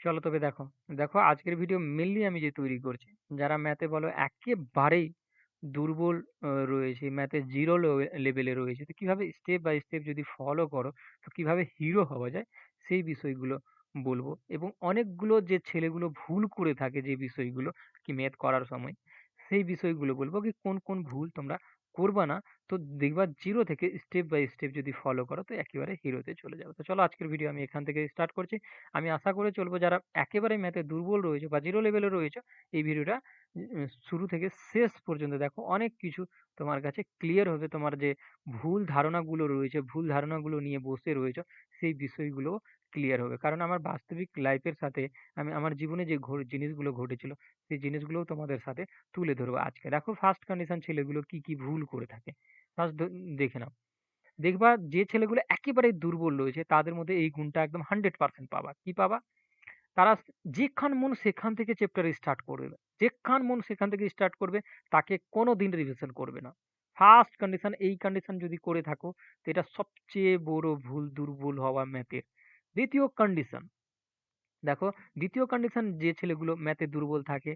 চলো তবে দেখো। দেখো আজকের ভিডিও মেইনলি আমি যে তৈরি করছি, যারা ম্যাথে বলো একেবারেই দুর্বল রয়েছে, ম্যাথে 0 লো লেভেলে রয়েছে। তো কীভাবে স্টেপ বাই স্টেপ যদি ফলো করো, তো কীভাবে হিরো হওয়া যায় সেই বিষয়গুলো বলব। এবং অনেকগুলো যে ছেলেগুলো ভুল করে থাকে যে বিষয়গুলো কি ম্যাথ করার সময়, সেই বিষয়গুলো বলব কি কোন, কোন ভুল তোমরা করবা না। তো দেখবা 0 থেকে স্টেপ বাই স্টেপ যদি ফলো করো তো একেবারে হিরোতে চলে যাবে। তো চলো আজকের ভিডিও আমি এখান থেকে স্টার্ট করছি। আমি আশা করে চলবো যারা একেবারে ম্যাথে দুর্বল রয়েছে বা 0 লেভেলে রয়েছে, এই ভিডিওটা শুরু থেকে শেষ পর্যন্ত দেখো। অনেক কিছু তোমার কাছে ক্লিয়ার হবে। তোমার যে ভুল ধারণাগুলো রয়েছে, ভুল ধারণাগুলো নিয়ে বসে রয়েছো, সেই বিষয়গুলোও ক্লিয়ার হবে। কারণ আমার বাস্তবিক লাইফের সাথে আমি আমার জীবনে যে জিনিসগুলো ঘটেছিল, সেই জিনিসগুলোও তোমাদের সাথে তুলে ধরবো আজকে। দেখো ফার্স্ট কন্ডিশন ছেলেগুলো কি, কি ভুল করে থাকে। ফার্স্ট দেখে নাও। দেখবা যে ছেলেগুলো একেবারেই দুর্বল রয়েছে তাদের মধ্যে এই গুণটা একদম 100% পাবা। কি পাবা? তারা যেখান মন সেখান থেকে চ্যাপ্টার স্টার্ট করবে। যেখান মন সেখান থেকে স্টার্ট করবে, তাকে কোনদিন রিভিশন করবে না। ফার্স্ট কন্ডিশন এই কন্ডিশন যদি করে থাকো, তো এটা সবচেয়ে বড় ভুল দুর্বল হওয়া ম্যাথের। ২য় কন্ডিশন, দেখো দ্বিতীয় কন্ডিশন যে ছেলেগুলো ম্যাথে দুর্বল থাকে,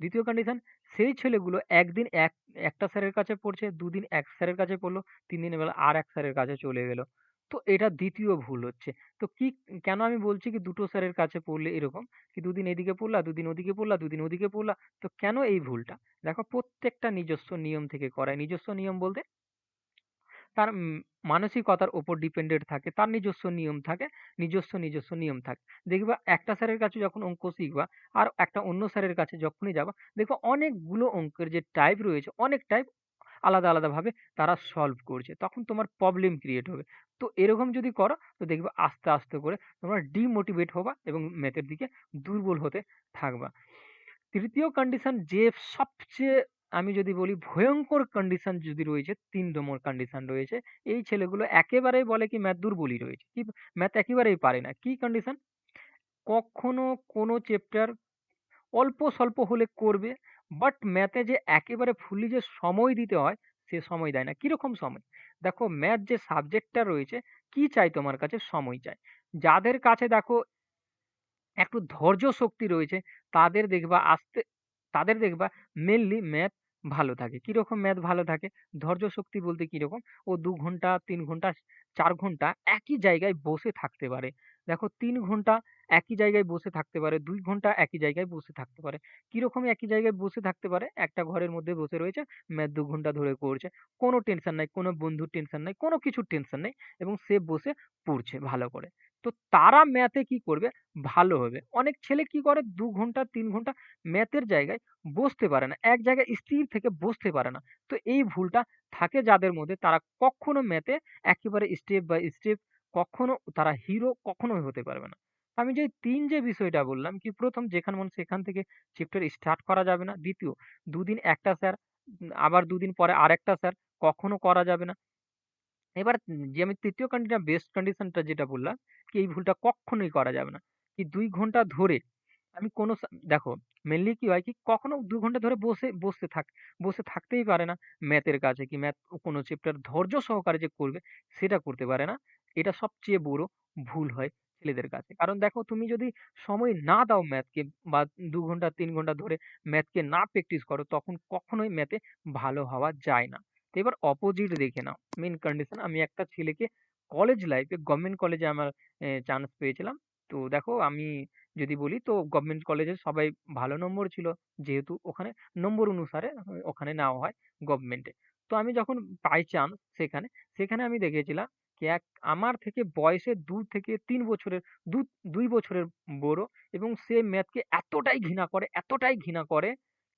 দ্বিতীয় কন্ডিশন সেই ছেলেগুলো একদিন এক একটা স্যারের কাছে পড়ছে, দুদিন এক স্যারের কাছে পড়ল, ৩ দিন এবার আরেক স্যারের কাছে চলে গেল। তো এটা দ্বিতীয় ভুল হচ্ছে। তো কি কেন আমি বলছি কি দুটো স্যারের কাছে পড়লে এরকম, কি দুদিন এদিকে পড়লা, দুদিন ওদিকে পড়লা, দুদিন ওদিকে পড়লা। তো কেন এই ভুলটা? দেখো প্রত্যেকটা নিজস্ব নিয়ম থেকে করায়। নিজস্ব নিয়ম বলতে তার মানসিকতার উপর ডিপেন্ডেন্ট থাকে। তার নিজস্ব নিয়ম থাকে, নিজস্ব, নিজস্ব নিয়ম থাকে। দেখবা একটা স্যারের কাছে যখন অঙ্ক শিখবা, আর একটা অন্য স্যারের কাছে যখনই যাবা, দেখবা অনেকগুলো অঙ্কের যে টাইপ রয়েছে, অনেক টাইপ আলাদা, আলাদাভাবে তারা সলভ করছে। তখন তোমার প্রবলেম ক্রিয়েট হবে। তো এরকম যদি করো, তো দেখবে আস্তে, আস্তে করে তোমরা ডিমোটিভেট হবা এবং ম্যাথের দিকে দুর্বল হতে থাকবা। তৃতীয় কন্ডিশন যে সবচেয়ে আমি যদি বলি ভয়ঙ্কর কন্ডিশন যদি রয়েছে, তিন নম্বর কন্ডিশন রয়েছে। এই ছেলেগুলো একেবারেই বলে কি ম্যাথ দুর্বলই রয়েছে। কি ম্যাথ একেবারেই পারে না। কি কন্ডিশন? কখনো কোনো চ্যাপ্টার অল্প স্বল্প হলে করবে, বাট ম্যাথে যে একেবারে ফুললি যে সময় দিতে হয়, সে সময় দেয় না। কীরকম সময়? দেখো ম্যাথ যে সাবজেক্টটা রয়েছে, কি চাই তোমার কাছে? সময় চাই। যাদের কাছে দেখো একটু ধৈর্য শক্তি রয়েছে, তাদের দেখবা আস্তে তাদের দেখবা মেইনলি ম্যাথ ভালো থাকে। কীরকম ম্যাথ ভালো থাকে? ধৈর্য শক্তি বলতে কীরকম? ও দু ঘণ্টা, তিন ঘণ্টা, চার ঘণ্টা একই জায়গায় বসে থাকতে পারে। দেখো তিন ঘণ্টা একই জায়গায় বসে থাকতে পারে, দুই ঘণ্টা একই জায়গায় বসে থাকতে পারে। কীরকম একই জায়গায় বসে থাকতে পারে? একটা ঘরের মধ্যে বসে রয়েছে, ম্যাথ দু ঘণ্টা ধরে করছে। কোনো টেনশন নাই, কোনো বন্ধুর টেনশন নাই, কোনো কিছুর টেনশন নেই এবং সে বসে পড়ছে ভালো করে। তো তারা ম্যাথে কি করবে? ভালো হবে। অনেক ছেলে কি করে ২ ঘণ্টা, ৩ ঘণ্টা ম্যাথের জায়গায় বসতে পারে না। এক জায়গায় স্থির থেকে বসতে পারে না। তো এই ভুলটা থাকে যাদের মধ্যে তারা কখনো ম্যাথে একেবারে স্টেপ বাই স্টেপ কখনো তারা হিরো কখনোই হতে পারবে না। আমি যে তিন যে বিষয়টা বললাম কি প্রথম যেখান মন সেখান থেকে চ্যাপ্টার স্টার্ট করা যাবে না। দ্বিতীয় দুদিন একটা স্যার, আবার দুদিন পরে আরেকটা স্যার, কখনো করা যাবে না। এবার যে আমি তৃতীয় কন্ডিশন বেস্ট কন্ডিশনটা যেটা বললাম, কি এই ভুলটা কক্ষনোই করা যাবে না। কি দুই ঘণ্টা ধরে আমি কোনো দেখো মেইনলি কি হয় কি কখনো ২ ঘণ্টা ধরে বসে, বসতে থাক, বসে থাকতেই পারে না ম্যাথের কাছে কি ম্যাথ কোনো চ্যাপ্টার ধৈর্য সহকারে যে করবে সেটা করতে পারে না। এটা সবচেয়ে বড় ভুল হয় ছেলেদের কাছে। কারণ দেখো তুমি যদি সময় না দাও ম্যাথকে বা ২ ঘণ্টা, তিন ঘণ্টা ধরে ম্যাথকে না প্র্যাকটিস করো তখন কখনোই ম্যাথে ভালো হওয়া যায় না। এবার অপোজিট দেখে নাও। মেইন কন্ডিশন আমি একটা ছেলেকে কলেজ লাইফে গভর্নমেন্ট কলেজে আমার চান্স পেয়েছিলাম। তো দেখো আমি যদি বলি তো গভর্নমেন্ট কলেজে সবাই ভালো নম্বর ছিল। যেহেতু ওখানে নম্বর অনুসারে ওখানে নেওয়া হয় গভর্নমেন্টে। তো আমি যখন পাই চান্স সেখানে, সেখানে আমি দেখেছিলাম কি এক আমার থেকে বয়সে ২ থেকে ৩ বছরের দু ২ বছরের বড় এবং সে ম্যাথকে এতটাই ঘৃণা করে, এতটাই ঘৃণা করে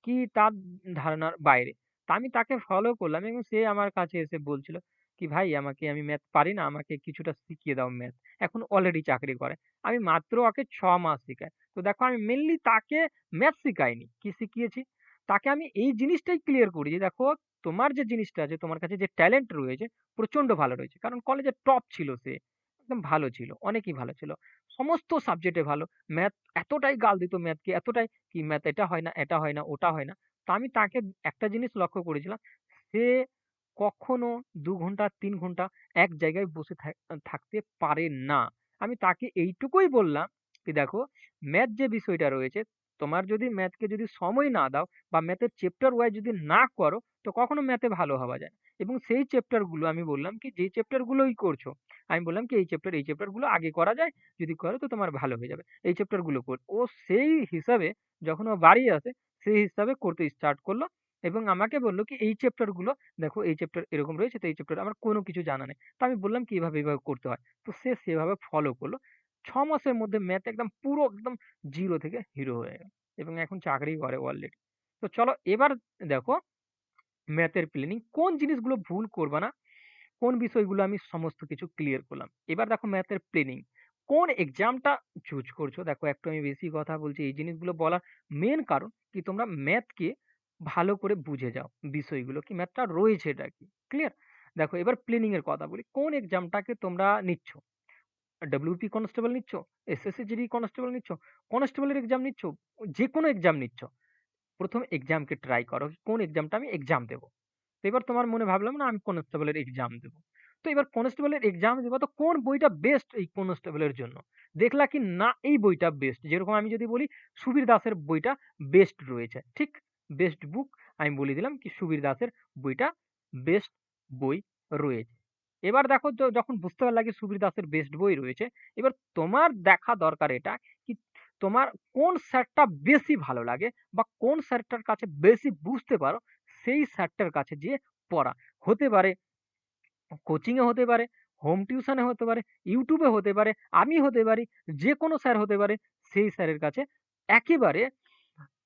কি তার ধারণার বাইরে। তা আমি তাকে ফলো করলাম এবং সে আমার কাছে এসে বলছিল কি, "ভাই আমাকে আমি ম্যাথ পারি না, আমাকে কিছুটা শিখিয়ে দাও ম্যাথ।" এখন অলরেডি চাকরি করে। আমি মাত্র ওকে ছ মাস শিখাই। তো দেখো আমি মেইনলি তাকে ম্যাথ শিখাইনি। কি শিখিয়েছি? তাকে আমি এই জিনিসটাই ক্লিয়ার করি যে দেখো তোমার যে জিনিসটা আছে, তোমার কাছে যে ট্যালেন্ট রয়েছে প্রচণ্ড ভালো রয়েছে। কারণ কলেজে টপ ছিল সে। একদম ভালো ছিল, অনেকই ভালো ছিল। সমস্ত সাবজেক্টে ভালো। ম্যাথ এতটাই গাল দিত ম্যাথকে, এতটাই কি ম্যাথ এটা হয় না, এটা হয় না, ওটা হয় না। তা আমি তাকে একটা জিনিস লক্ষ্য করেছিলাম, সে কখনো ২ ঘণ্টা ৩ ঘণ্টা এক জায়গায় বসে থাকতে পারে না। আমি তাকে এইটুকুই বললাম কি দেখো ম্যাথ যে বিষয়টা রয়েছে, তোমার যদি ম্যাথকে যদি সময় না দাও বা ম্যাথের চ্যাপ্টার ওয়াইজ যদি না করো, তো কখনো ম্যাথে ভালো হওয়া যায় এবং সেই চ্যাপ্টারগুলো আমি বললাম কি যে চ্যাপ্টার গুলোই করছ, আমি বললাম কি এই চ্যাপ্টার এই চ্যাপ্টারগুলো আগে করা যায়, যদি করো তো তোমার ভালো হয়ে যাবে। এই চ্যাপ্টারগুলো কর। ও সেই হিসাবে যখন ও বাড়ি আসে, সেই হিসাবে করতে স্টার্ট করল এবং আমাকে বলল কি এই চ্যাপ্টারগুলো দেখো এই চ্যাপ্টার এরকম রয়েছে তো এই চ্যাপ্টার আমার কোনো কিছু জানা নেই। তো আমি বললাম কি এভাবে, এভাবে করতে হয়। তো সে সেভাবে ফলো করল। ৬ মাসের মধ্যে ম্যাথ একদম পুরো একদম 0 থেকে হিরো হয়ে গেল এবং এখন চাকরি করে অলরেডি। তো চলো এবার দেখো ম্যাথের প্ল্যানিং কোন জিনিসগুলো ভুল করবা না, কোন বিষয়গুলো আমি সমস্ত কিছু ক্লিয়ার করলাম। এবার দেখো ম্যাথের প্ল্যানিং কোন এক্সামটা চুজ করছ? দেখো একটু আমি বেশি কথা বলছি এই জিনিসগুলো বলার মেইন কারণ কি তোমরা ম্যাথকে ভালো করে বুঝে যাও বিষয়গুলো কি ম্যাথটা রয়েছে এটা কি? ক্লিয়ার? দেখো এবার প্ল্যানিং এর কথা বলি। কোন এক্সামটাকে তোমরা নিচ্ছ? ডব্লিউপি কনস্টেবল নিচ্ছ, এসএসসি জিডি কনস্টেবল নিচ্ছ, কনস্টেবলের এক্সাম নিচ্ছ, যে যেকোনো এক্সাম নিচ্ছ। ১ম এক্সামকে ট্রাই করো। কোন এক্সামটা আমি এক্সাম দেব। তো এবার তোমার মনে ভাবলাম না আমি কনস্টেবলের এক্সাম দেব। তো এবার কনস্টেবলের এক্সাম দেব তো কোন বইটা বেস্ট এই কনস্টেবলের জন্য? দেখলা কি না এই বইটা বেস্ট। যেরকম আমি যদি বলি সুবীর দাসের বইটা বেস্ট রয়েছে। ঠিক? বেস্ট বুক আমি বলে দিলাম কি সুবীর দাসের বইটা বেস্ট বই রয়েছে। এবার দেখো যখন বুঝতে পারলা কি সুবীর দাসের বেস্ট বই রয়েছে, এবার তোমার দেখা দরকার এটা কি তোমার কোন স্যারটা বেশি ভালো লাগে বা কোন স্যারটার কাছে বেশি বুঝতে পারো, সেই স্যারটার কাছে যেয়ে পড়া। হতে পারে কোচিং এ হতে পারে, হোম টিউশন হতে পারে, ইউটিউবে হতে পারে, আমি হতে পারি, যে কোনো স্যার হতে পারে, সেই স্যারের কাছে একেবারে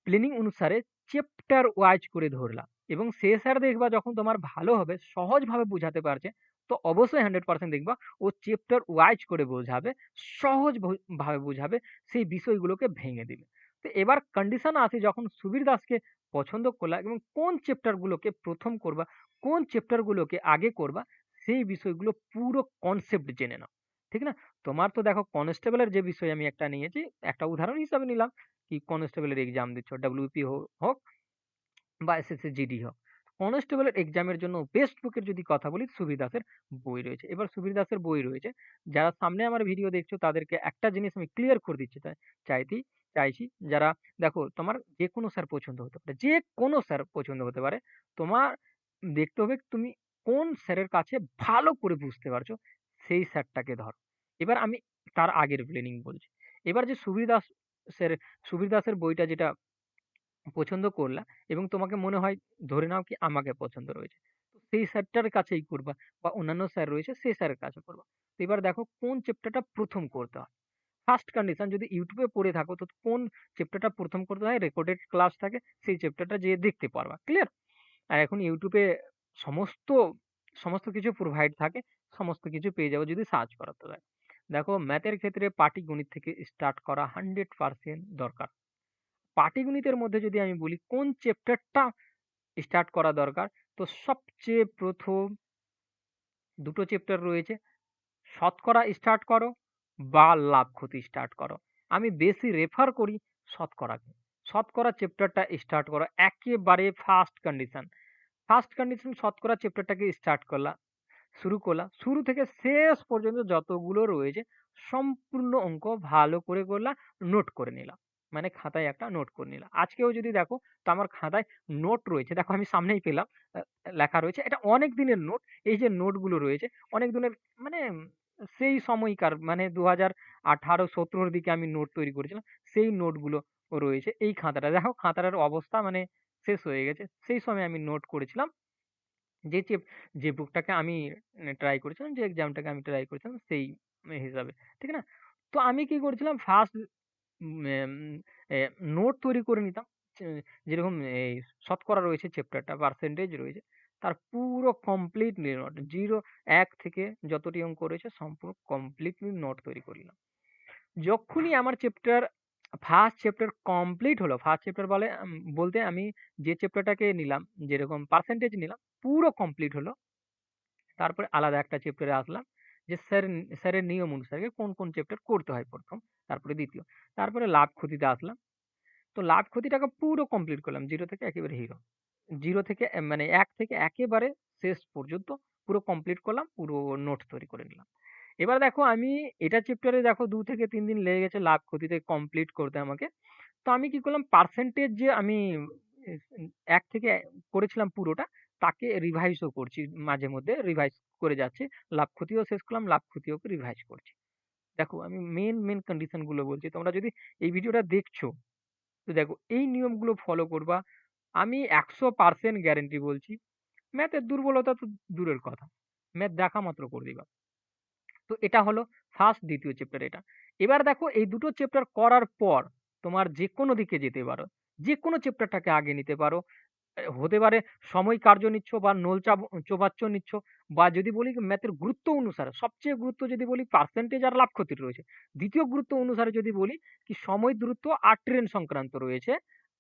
প্ল্যানিং অনুসারে চ্যাপ্টার ওয়াইজ করে ধরলা এবং স্যার দেখবা যখন তোমার ভালো হবে, সহজভাবে বুঝাতে পারছে, তো অবশ্যই 100% দেখবা ও চ্যাপ্টার ওয়াইজ করে বোঝাবে, সহজ ভাবে বোঝাবে, সেই বিষয়গুলোকে ভেঙে দিবে। তো এবার কন্ডিশন আসে যখন সুবীর দাসকে পছন্দ করলা এবং কোন চ্যাপ্টার গুলোকে ১ম করবা, কোন চ্যাপ্টার গুলোকে আগে করবা, সেই বিষয়গুলো পুরো কনসেপ্ট জেনে নাও। ঠিক না? তোমার তো দেখো কনস্টেবলের যে বিষয় আমি একটা নিয়েছি, একটা উদাহরণ হিসাবে নিলাম কি কনস্টেবলের এক্সাম দিচ্ছ, ডব্লিউপি হোক বা এসএসসি জিডি হোক। কনস্টেবলের এক্সামের জন্য বেস্ট বুকের যদি কথা বলি সুবীর দাসের বই রয়েছে। এবার সুবীর দাসের বই রয়েছে। যারা সামনে আমার ভিডিও দেখছ তাদেরকে একটা জিনিস আমি ক্লিয়ার করে দিচ্ছি চাই চাইতি চাইছি যারা দেখো তোমার যেকোনো স্যার পছন্দ হতে পারে। যেকোনো স্যার পছন্দ হতে পারে। তোমার দেখতে হবে তুমি কোন স্যারের কাছে ভালো করে বুঝতে পারছ, সেই স্যারটাকে ধরো। এবার আমি তার আগের প্ল্যানিং বলছি। এবার যে সুবীর দাস স্যার সুবীর দাসের বইটা যেটা পছন্দ করলা এবং তোমাকে মনে হয় ধরে নাও কি আমাকে পছন্দ রয়েছে। সেই স্যারটার কাছেই করবা বা অন্যান্য স্যার রয়েছে সেই স্যারের কাছে করবা। তো এবার দেখো কোন চ্যাপ্টারটা প্রথম করতে হয়। ফার্স্ট কন্ডিশন যদি ইউটিউবে পড়ে থাকো তো কোন চ্যাপ্টারটা প্রথম করতে হয় রেকর্ডেড ক্লাস থাকে, সেই চ্যাপ্টারটা যেয়ে দেখতে পারবা। ক্লিয়ার? আর এখন ইউটিউবে সমস্ত, সমস্ত কিছু প্রোভাইড থাকে। সমস্ত কিছু পেয়ে যাব যদি সার্চ করা তো যায়। দেখো ম্যাথের ক্ষেত্রে পাটিগণিত থেকে স্টার্ট করা 100% দরকার। পাটিগণিতের মধ্যে যদি আমি বলি কোন চ্যাপ্টারটা স্টার্ট করা দরকার, তো সবচেয়ে ১ম দুটো চ্যাপ্টার রয়েছে। শতকরা স্টার্ট করো বা লাভ ক্ষতি স্টার্ট করো। আমি বেশি রেফার করি শতকরাকে। শতকরা চ্যাপ্টারটা স্টার্ট করো একেবারে ফার্স্ট কন্ডিশন। ফার্স্ট কন্ডিশন শতকরা চ্যাপ্টারটাকে স্টার্ট করলা, শুরু করলা। শুরু থেকে শেষ পর্যন্ত যতগুলো রয়েছে সম্পূর্ণ অঙ্ক ভালো করে করলা, নোট করে নিলা। মানে খাতায় একটা নোট করে নিলা। আজকেও যদি দেখো তো আমার খাতায় নোট রয়েছে। দেখো আমি সামনেই পেলাম লেখা রয়েছে। এটা অনেক দিনের নোট। এই যে নোটগুলো রয়েছে অনেক দিনের মানে সেই সময়কার মানে ২০১৮-১৭ র দিকে আমি নোট তৈরি করেছিলাম। সেই নোটগুলো রয়েছে এই খাতাটা। দেখো খাতাটার অবস্থা মানে শেষ হয়ে গেছে। সেই সময় আমি নোট করেছিলাম। যে যে বুকটাকে আমি ট্রাই করেছিলাম, যে এক্সামটাকে আমি ট্রাই করেছিলাম সেই হিসাবে। ঠিক না? তো আমি কি করেছিলাম এ নোট তৈরি করে নিতাম। যেরকম এই শতকরা রয়েছে চ্যাপ্টারটা, পার্সেন্টেজ রয়েছে। তার পুরো কমপ্লিটলি নোট 0 ১ থেকে যতটি অঙ্ক রয়েছে সম্পূর্ণ কমপ্লিটলি নোট তৈরি করে নিলাম। যখনই আমার চ্যাপ্টার ফার্স্ট চ্যাপ্টার কমপ্লিট হলো, ফার্স্ট চ্যাপ্টার বলে বলতে আমি যে চ্যাপ্টারটাকে নিলাম, যেরকম পার্সেন্টেজ নিলাম, পুরো কমপ্লিট হলো। তারপরে আলাদা একটা চ্যাপ্টারে আসলাম। যে স্যার স্যারের নিয়ম অনুসারে কোন, কোন চ্যাপ্টার করতে হয় প্রথম তারপরে দ্বিতীয় তারপরে লাভ ক্ষতিতে আসলাম। তো লাভ ক্ষতিটাকে পুরো কমপ্লিট করলাম 0 থেকে একেবারে হিরো। 0 থেকে মানে এক থেকে একেবারে শেষ পর্যন্ত পুরো কমপ্লিট করলাম। পুরো নোট তৈরি করে নিলাম। এবার দেখো আমি এটা চ্যাপ্টারে দেখো দু থেকে তিন দিন লেগে গেছে লাভ ক্ষতিতে কমপ্লিট করতে আমাকে। তো আমি কি করলাম পার্সেন্টেজ যে আমি এক থেকে করেছিলাম পুরোটা তাকে রিভাইজ ও করছি মাঝে মধ্যে রিভাইজ করে যাচ্ছি। লাভ ক্ষতিও শেষ করলাম, লাভ ক্ষতিও রিভাইজ করছি। দেখো আমি মেন মেন কন্ডিশনগুলো বলছি। তোমরা যদি এই ভিডিওটা দেখছ, তো দেখো এই নিয়মগুলো ফলো করবা। আমি একশো পার্সেন্ট গ্যারেন্টি বলছি। ম্যাথের দুর্বলতা তো দূরের কথা। ম্যাথ দেখা মাত্র করে দিবা। তো এটা হলো ফার্স্ট, দ্বিতীয় চ্যাপ্টার এটা। এবার দেখো এই দুটো চ্যাপ্টার করার পর তোমার যে কোনো দিকে যেতে পারো। যে কোনো চ্যাপ্টারটাকে আগে নিতে পারো। হতে পারে সময় কার্য নিচ্ছ বা নোল চাব নিচ্ছ বা যদি বলি ম্যাথের গুরুত্ব অনুসারে সবচেয়ে গুরুত্ব যদি বলি পার্সেন্টেজ আর লাভ ক্ষতির রয়েছে। দ্বিতীয় গুরুত্ব অনুসারে যদি বলি কি সময় দূরত্ব আর ট্রেন সংক্রান্ত রয়েছে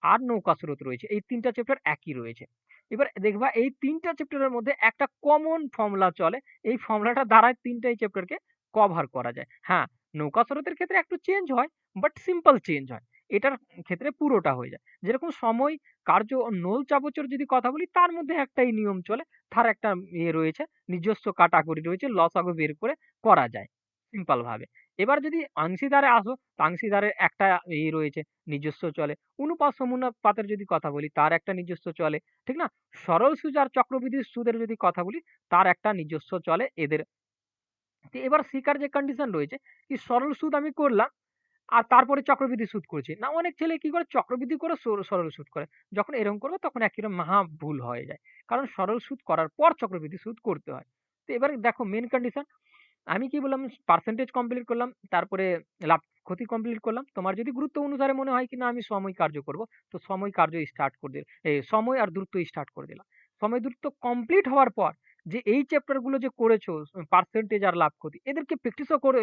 আর নৌকা স্রোত রয়েছে। এই ৩ টা চ্যাপ্টার একই রয়েছে। এবার দেখবা এই ৩ টা চ্যাপ্টারের মধ্যে একটা কমন ফর্মুলা চলে। এই ফর্মুলাটার দ্বারাই ৩ টাই চ্যাপ্টারকে কভার করা যায়। হ্যাঁ, নৌকা স্রোতের ক্ষেত্রে একটু চেঞ্জ হয়, বাট সিম্পল চেঞ্জ হয়। এটার ক্ষেত্রে পুরোটা হয়ে যায়। যেরকম সময়, কার্য নোল চাবচের যদি কথা বলি তার মধ্যে একটাই নিয়ম চলে। তার একটা ইয়ে রয়েছে, নিজস্ব কাটাকুটি রয়েছে, লসাগু বের করে করা যায় সিম্পল ভাবে। এবার যদি অংশীদারে আসো, তো একটা ই রয়েছে, নিজস্ব চলে। অনুপাত সমানুপাতের যদি কথা বলি তার একটা নিজস্ব চলে। ঠিক না? সরল সুদ আর চক্রবৃদ্ধি সুদের যদি কথা বলি তার একটা নিজস্ব চলে এদের। এবার শিখার যে কন্ডিশন রয়েছে, কি সরল সুদ আমি করলাম আর তারপরে চক্রবৃদ্ধি সুদ করছি। না অনেক ছেলে কি করে চক্রবৃদ্ধি করে সরল সুদ করে। যখন এরকম করবে তখন একেবারে মহা ভুল হয়ে যায়। কারণ সরল সুদ করার পর চক্রবৃদ্ধি সুদ করতে হয়। তো এবার দেখো মেইন কন্ডিশন আমি কি বললাম পার্সেন্টেজ কমপ্লিট করলাম, তারপরে লাভ ক্ষতি কমপ্লিট করলাম। তোমার যদি গুরুত্ব অনুসারে মনে হয় কি না আমি সময় কার্য করব, তো সময় কার্য স্টার্ট করে দিল সময় আর দ্রুত স্টার্ট করে দিলাম। সময় দ্রুত কমপ্লিট হওয়ার পর যে এই চ্যাপ্টারগুলো যে করেছ পার্সেন্টেজ আর লাভ ক্ষতি, এদেরকে প্র্যাকটিসও করে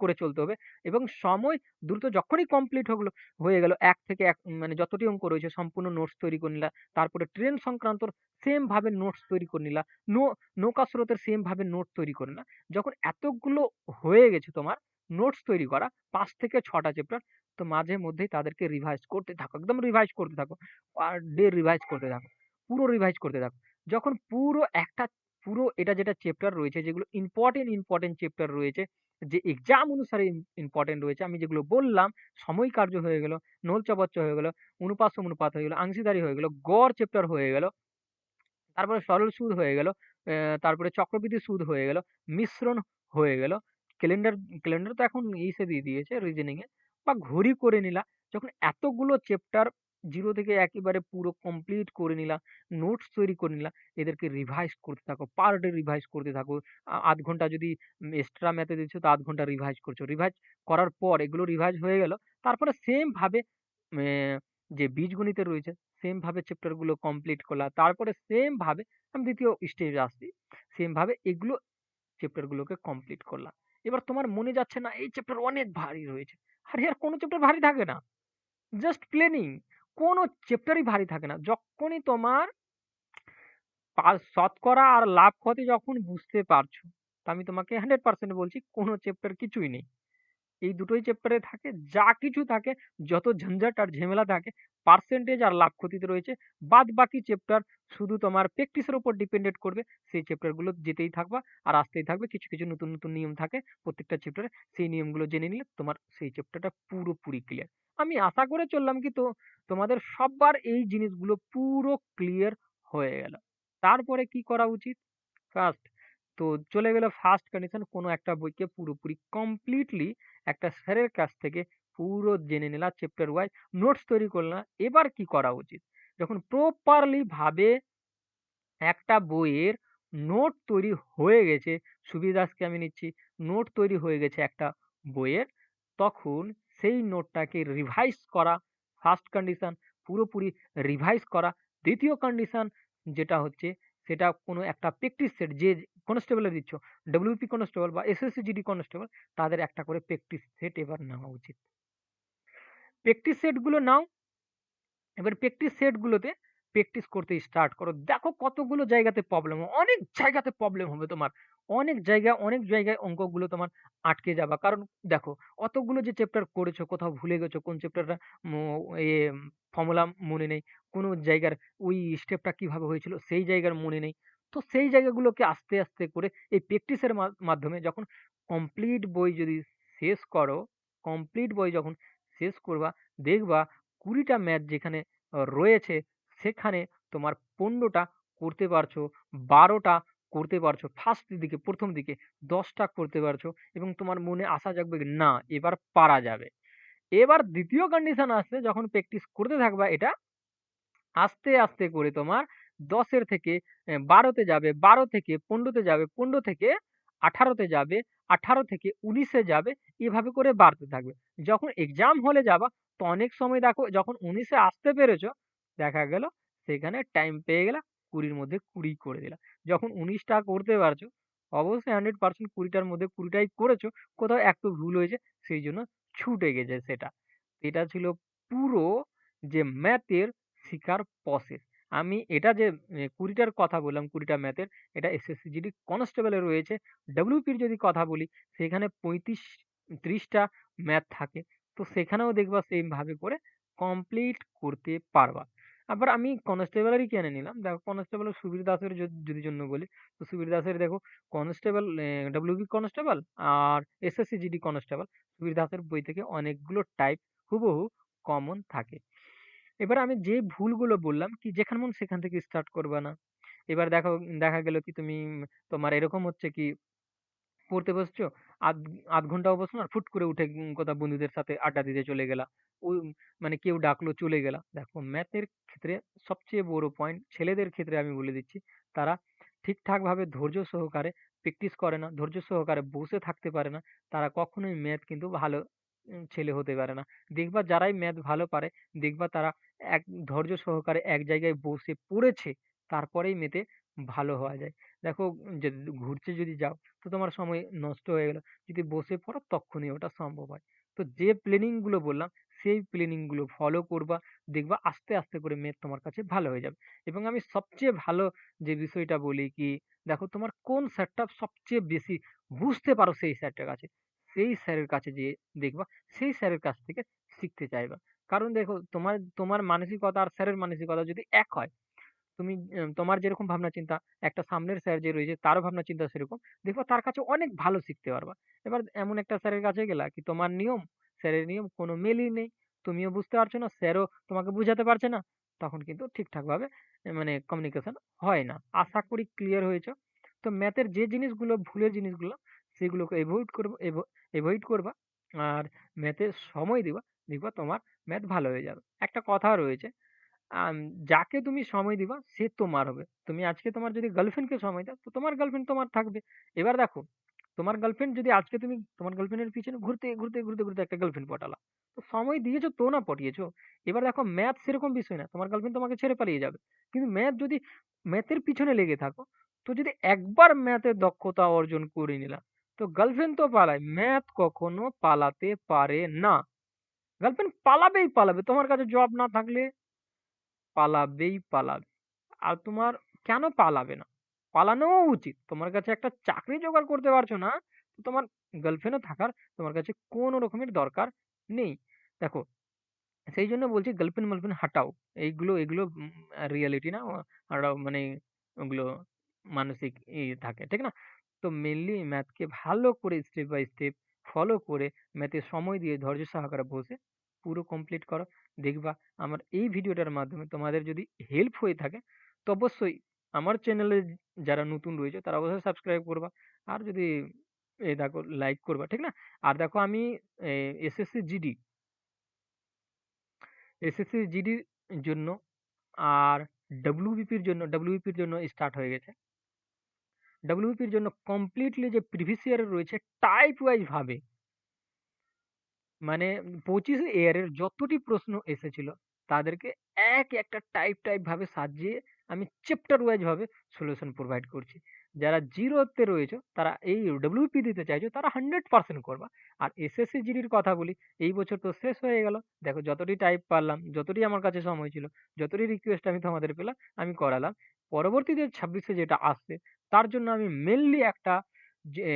করে চলতে হবে এবং সময় দ্রুত যখনই কমপ্লিট হলো, হয়ে গেল এক থেকে ১ মানে যতটি অঙ্ক রয়েছে, সম্পূর্ণ নোটস তৈরি করে নিলা। তারপরে ট্রেন সংক্রান্ত সেম ভাবে নোটস তৈরি করে নিলা। নৌ নৌকা স্রোতের সেম ভাবে নোট তৈরি করে নিলা। যখন এতগুলো হয়ে গেছে তোমার নোটস তৈরি করা, পাঁচ থেকে ৬ টা চ্যাপ্টার তো মাঝে মধ্যেই তাদেরকে রিভাইজ করতে থাকো। একদম রিভাইজ করতে থাকো। পার ডে রিভাইজ করতে থাকো। পুরো রিভাইজ করতে থাকো। যখন পুরো একটা পুরো এটা যেটা চ্যাপ্টার রয়েছে যেগুলো ইম্পোর্টেন্ট, ইম্পোর্টেন্ট চ্যাপ্টার রয়েছে, যে এক্সাম অনুসারে ইম ইম্পোর্টেন্ট রয়েছে আমি যেগুলো বললাম, সময় কার্য হয়ে গেল, নোল চাবচ্চ হয়ে গেল, অনুপাত সমানুপাত হয়ে গেল, অংশীদারি হয়ে গেল, গড় চ্যাপ্টার হয়ে গেল। তারপরে সরল সুদ হয়ে গেল, তারপরে চক্রবৃদ্ধি সুদ হয়ে গেল, মিশ্রণ হয়ে গেল। ক্যালেন্ডার ক্যালেন্ডার তো এখন ইসে দিয়ে দিয়েছে রিজনিং এ বা ঘড়ি করে নিলা। যখন এতগুলো চ্যাপ্টার 0 থেকে একেবারে পুরো কমপ্লিট করে নিলা, নোটস তৈরি করে নিলা, এদেরকে রিভাইজ করতে থাকো। পার ডে রিভাইজ করতে থাকো। আধ ঘণ্টা যদি এক্সট্রা ম্যাথে দিচ্ছ তো ০.৫ ঘণ্টা রিভাইজ করছ। রিভাইজ করার পর এগুলো রিভাইজ হয়ে গেল। তারপরে সেম ভাবে অ্যা যে বীজগণিতে রয়েছে সেম ভাবে চ্যাপ্টারগুলো কমপ্লিট করলা। তারপরে সেম ভাবে আমি ২য় স্টেজে আসছি। সেম ভাবে এগুলো চ্যাপ্টার গুলোকে কমপ্লিট করলা। এবার তোমার মনে যাচ্ছে না এই চ্যাপ্টার অনেক ভারী রয়েছে। আরে কোনো চ্যাপ্টার ভারী থাকে না। জাস্ট প্লেনিং কোন চ্যাপ্টারই ভারী থাকে না। যখনই তোমার শতকরা আর লাভ ক্ষতি যখন বুঝতে পারছ, আমি তোমাকে 100% বলছি কোনো চ্যাপ্টার কিছুই নেই। এই দুটোই চ্যাপ্টারে থাকে। যা কিছু থাকে, যত ঝঞ্ঝাট আর ঝামেলা থাকে পার্সেন্টেজ আর লাভ ক্ষতিতে রয়েছে। বাদ বাকি চ্যাপ্টার শুধু তোমার প্র্যাকটিসের উপর ডিপেন্ডেন্ট করবে। সেই চ্যাপ্টারগুলো যেতেই থাকবা আর আসতেই থাকবে। কিছু, কিছু নতুন, নতুন নিয়ম থাকে প্রত্যেকটা চ্যাপ্টারে। সেই নিয়মগুলো জেনে নিলে তোমার সেই চ্যাপ্টারটা পুরোপুরি ক্লিয়ার। আমি আশা করে চললাম কি তো তোমাদের সব্বার এই জিনিসগুলো পুরো ক্লিয়ার হয়ে গেল। তারপরে কি করা উচিত? ফার্স্ট তো চলে গেল ফার্স্ট কন্ডিশন কোনো একটা বইকে পুরোপুরি কমপ্লিটলি একটা স্যারের কাছ থেকে পুরো জেনে নিলা চ্যাপ্টার ওয়াইজ নোটস তৈরি করলা। এবার কি করা উচিত? যখন প্রপারলি ভাবে একটা বইয়ের নোট তৈরি হয়ে গেছে, সুবিধার্থে আমি নিচ্ছি, নোট তৈরি হয়ে গেছে একটা বইয়ের, তখন সেই নোটটাকে রিভাইজ করা ফার্স্ট কন্ডিশন পুরোপুরি রিভাইজ করা। দ্বিতীয় কন্ডিশন যেটা হচ্ছে সেটা কোনো একটা প্র্যাকটিস সেট যে কনস্টেবলে দিচ্ছ, ডব্লিউপি কনস্টেবল বা এসএসসি জিডি কনস্টেবল তাদের একটা করে প্র্যাকটিস সেট এবার নেওয়া উচিত। প্র্যাকটিস সেটগুলো নাও। এবার প্র্যাকটিস সেট গুলোতে প্র্যাকটিস করতে স্টার্ট করো। দেখো কতগুলো জায়গাতে প্রবলেম অনেক জায়গাতে প্রবলেম হবে তোমার। অনেক জায়গায়, অনেক জায়গায় অঙ্কগুলো তোমার আটকে যাবা। কারণ দেখো অতগুলো যে চ্যাপ্টার করেছ কোথাও ভুলে গেছো কোন চ্যাপ্টারটা এ ফর্মুলা মনে নেই। কোন জায়গার ওই স্টেপটা কীভাবে হয়েছিল সেই জায়গার মনে নেই। তো সেই জায়গাগুলোকে আস্তে, আস্তে করে এই প্র্যাকটিসের মাধ্যমে যখন কমপ্লিট বই যদি শেষ করো কমপ্লিট বই যখন শেষ করবা দেখবা কুড়িটা ম্যাথ যেখানে রয়েছে সেখানে তোমার পনেরোটা করতে পারছ বারোটা করতে পারছ ফার্স্ট দিকে প্রথম দিকে দশটা করতে পারছ এবং তোমার মনে আশা জাগবে না এবার পারা যাবে। এবার দ্বিতীয় কন্ডিশন আসছে যখন প্র্যাকটিস করতে থাকবা এটা আস্তে আস্তে করে তোমার দশের থেকে বারোতে যাবে, বারো থেকে পনেরোতে যাবে, পনেরো থেকে আঠারোতে যাবে, আঠারো থেকে উনিশে যাবে, এভাবে করে বাড়তে থাকবে। যখন এক্সাম হলে যাবা, তো অনেক সময় দেখো যখন উনিশে আসতে পেরেছ, দেখা গেল সেখানে টাইম পেয়ে গেলা, কুড়ির মধ্যে কুড়ি করে দিলা। যখন উনিশটা করতে পারছ, অবশ্যই হান্ড্রেড পার্সেন্ট কুড়িটার মধ্যে কুড়িটাই করেছ, কোথাও একটু ভুল হয়েছে, সেই জন্য ছুটে গেছে সেটা। এটা ছিল পুরো যে ম্যাথের শিকার প্রসেস আমি এটা যে কুড়িটার কথা বললাম, কুড়িটা ম্যাথের এটা এসএসসি জিডি কনস্টেবলে রয়েছে। ডব্লিউপির যদি কথা বলি, সেখানে পঁয়ত্রিশ, ত্রিশটা ম্যাথ থাকে। তো সেখানেও দেখবা সেম ভাবে করে কমপ্লিট করতে পারবা। আবার আমি কনস্টেবলেরই কেনে নিলাম। দেখো কনস্টেবল সুবীর দাসের যদি জন্য বলি, তো সুবীর দাসের দেখো কনস্টেবল ডব্লিউপি কনস্টেবল আর এসএসসি জিডি কনস্টেবল সুবীর দাসের বই থেকে অনেকগুলো টাইপ হুবহু কমন থাকে। এবার আমি যে ভুলগুলো বললাম, কি যেখানে মন সেখান থেকে স্টার্ট করবা না। এবার দেখো, দেখা গেল কি তুমি তোমার এরকম হচ্ছে কি, পড়তে বসছো, আধ আধ ঘন্টাও বসল না, ফুট করে উঠে কোথাও বন্ধুদের সাথে আড্ডা দিতে চলে গেলা। উম মানে কেউ ডাকলো, চলে গেলা। দেখো ম্যাথের ক্ষেত্রে সবচেয়ে বড় পয়েন্ট ছেলেদের ক্ষেত্রে আমি বলে দিচ্ছি, তারা ঠিকঠাক ভাবে ধৈর্য সহকারে প্র্যাকটিস করে না, ধৈর্য সহকারে বসে থাকতে পারে না। তারা কখনোই ম্যাথ কিন্তু ভালো ছেলে হতে পারে না। দেখবা যারাই ম্যাথ ভালো পারে, দেখবা তারা এক, ধৈর্য সহকারে এক জায়গায় বসে পড়েছে, তারপরেই মেতে ভালো হওয়া যায়। দেখো যে ঘুরতে যদি যাও, তো তোমার সময় নষ্ট হয়ে গেল। যদি বসে পড়ো, তখনই ওটা সম্ভব হয়। তো যে প্ল্যানিংগুলো বললাম, সেই প্ল্যানিংগুলো ফলো করবা, দেখবা আস্তে আস্তে করে মেথ তোমার কাছে ভালো হয়ে যাবে। এবং আমি সবচেয়ে ভালো যে বিষয়টা বলি কি, দেখো তোমার কোন স্যারটা সবচেয়ে বেশি বুঝতে পারো সেই স্যারটার কাছে। সেই স্যারের কাছে যে দেখবা, সেই স্যারের কাছ থেকে শিখতে চাইবা। কারণ দেখো, তোমার তোমার মানসিকতা আর স্যারের মানসিকতা যদি এক হয়, তুমি তোমার যেরকম ভাবনা চিন্তা, একটা সামনের স্যার যে রয়েছে, তারও ভাবনা চিন্তা সেরকম দেখো তার কাছে অনেক ভালো শিখতে পারবা। এবার এমন একটা স্যারের কাছে গেলা কি তোমার নিয়ম, স্যারের নিয়ম কোনো মেলই নেই। তুমিও বুঝতে পারছ না, স্যারও তোমাকে বুঝাতে পারছে না, তখন কিন্তু ঠিকঠাক ভাবে মানে কমিউনিকেশন হয় না। আশা করি ক্লিয়ার হয়েছে। তো ম্যাথের যে জিনিসগুলো, ভুলের জিনিসগুলো সেগুলোকে এভয়েড করব এভয়েড করবা আর ম্যাথে সময় দিবা দেখবা তোমার ম্যাথ ভালো হয়ে যাবে একটা কথা রয়েছে যাকে তুমি সময় দিবা সে তোমার হবে। তুমি আজকে তোমার যদি গার্লফ্রেন্ডকে সময় দাও তো তোমার গার্লফ্রেন্ড তোমার থাকবে। এবার দেখো তোমার গার্লফ্রেন্ড যদি আজকে তুমি তোমার গার্লফ্রেন্ডের পিছনে ঘুরতে, ঘুরতে, ঘুরতে, ঘুরতে একটা গার্লফ্রেন্ড পটালা। তো সময় দিয়েছ তো না পটিয়েছো। এবার দেখো ম্যাথ সেরকম বিষয় না। তোমার গার্লফ্রেন্ড তোমাকে ছেড়ে পালিয়ে যাবে। কিন্তু ম্যাথ যদি ম্যাথের পিছনে লেগে থাকো তো যদি একবার ম্যাথের দক্ষতা অর্জন করে নিলা তো গার্লফ্রেন্ড তো পালায় ম্যাথ কখনো পালাতে পারে না। গার্লফ্রেন্ড পালাবেই পালাবে। তোমার কাছে জব না থাকলে পালাবেই পালাবে। আর তোমার কেন পালাবে না? পালানোও উচিত। তোমার কাছে একটা চাকরি জোগাড় করতে পারছ না, তোমার গার্লফ্রেন্ডও থাকার তোমার কাছে কোনো রকমের দরকার নেই। দেখো সেই জন্য বলছি গার্লফ্রেন্ড মার্লফ্রেন্ড হাটাও। এইগুলো এগুলো রিয়ালিটি না। মানে ওগুলো মানসিক ই থাকে। ঠিক না? তো মেইনলি ম্যাথকে ভালো করে স্টেপ বাই স্টেপ ফলো করে ম্যাথে সময় দিয়ে ধৈর্য সহকারে বসে পুরো কমপ্লিট করো। দেখবা আমার এই ভিডিওটার মাধ্যমে তোমাদের যদি হেল্প হয়ে থাকে, তো অবশ্যই আমার চ্যানেলে যারা নতুন রয়েছে তারা অবশ্যই সাবস্ক্রাইব করবা। আর যদি এই দেখো লাইক করবা। ঠিক না? আর দেখো আমি, এ এসএসসি জিডি এসএসসি জিডির জন্য আর ডব্লিউবিপির জন্য ডব্লিউবিপির জন্য স্টার্ট হয়ে গেছে। ডব্লিউবিপির জন্য কমপ্লিটলি যে প্রিভিয়াস ইয়ার রয়েছে টাইপ ওয়াইজ ভাবে মানে ২৫ ইয়ারের যতটি প্রশ্ন এসেছিল তাদেরকে এক একটা টাইপ টাইপ ভাবে সাজিয়ে আমি চ্যাপ্টার ওয়াইজ ভাবে সলিউশন প্রোভাইড করছি। যারা 0 তে রয়েছে তারা এই ডব্লিউপি দিতে চাইছো তারা 100% করবা। আর এসএসসি জিডির কথা বলি এই বছর তো শেষ হয়ে গেল। দেখো যতটি টাইপ পারলাম, যতটি আমার কাছে সময় ছিল, যতটি রিকোয়েস্ট আমি তোমাদের পেলাম আমি করালাম। পরবর্তীতে ২৬ এ যেটা আসছে তার জন্য আমি মেইনলি একটা যে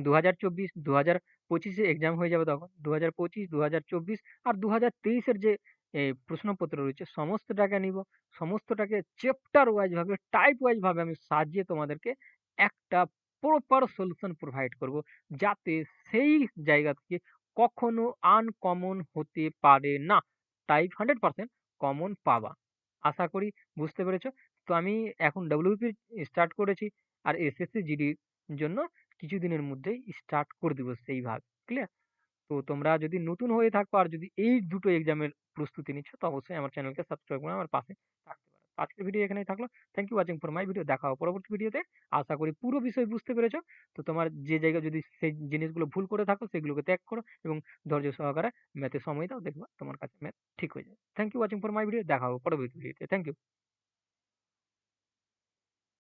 ২০২৪, ২০২৫ পঁচিশে এক্সাম হয়ে যাবে তখন। ২০২৫, ২০২৪ আর ২০২৩ এর যে প্রশ্নপত্র রয়েছে সমস্তটাকে নিব। সমস্তটাকে চ্যাপ্টার ওয়াইজ ভাবে টাইপ ওয়াইজ ভাবে আমি সাজিয়ে তোমাদেরকে একটা প্রপার সলিউশন প্রোভাইড করব যাতে সেই জায়গা থেকে কখনো আনকমন হতে পারে না টাইপ হান্ড্রেড পার্সেন্ট কমন পাবা আশা করি বুঝতে পেরেছ তো আমি এখন ডাব্লিউপি স্টার্ট করেছি আর এসএসসি জিডির জন্য কিছুদিনের মধ্যেই স্টার্ট করে দেবো সেইভাবে ক্লিয়ার তো তোমরা যদি নতুন হয়ে থাকো আর যদি এই দুটো এক্সামের প্রস্তুতি নিচ্ছ, তো অবশ্যই আমার চ্যানেলকে সাবস্ক্রাইব করে আমার পাশে থাকতে পারো। আজকের ভিডিও এখানেই থাকল। Thank you watching for my video দেখা হবে পরবর্তী ভিডিওতে আশা করি পুরো বিষয় বুঝতে পেরেছ। তো তোমার যে জায়গায় যদি সেই জিনিসগুলো ভুল করে থাকো, সেগুলোকে ত্যাগ করো এবং ধৈর্য সহকারে ম্যাথে সময় দাও। দেখবা তোমার কাছে ম্যাথ ঠিক হয়ে যাবে। Thank you watching for my video দেখা হবে পরবর্তী ভিডিওতে থ্যাংক ইউ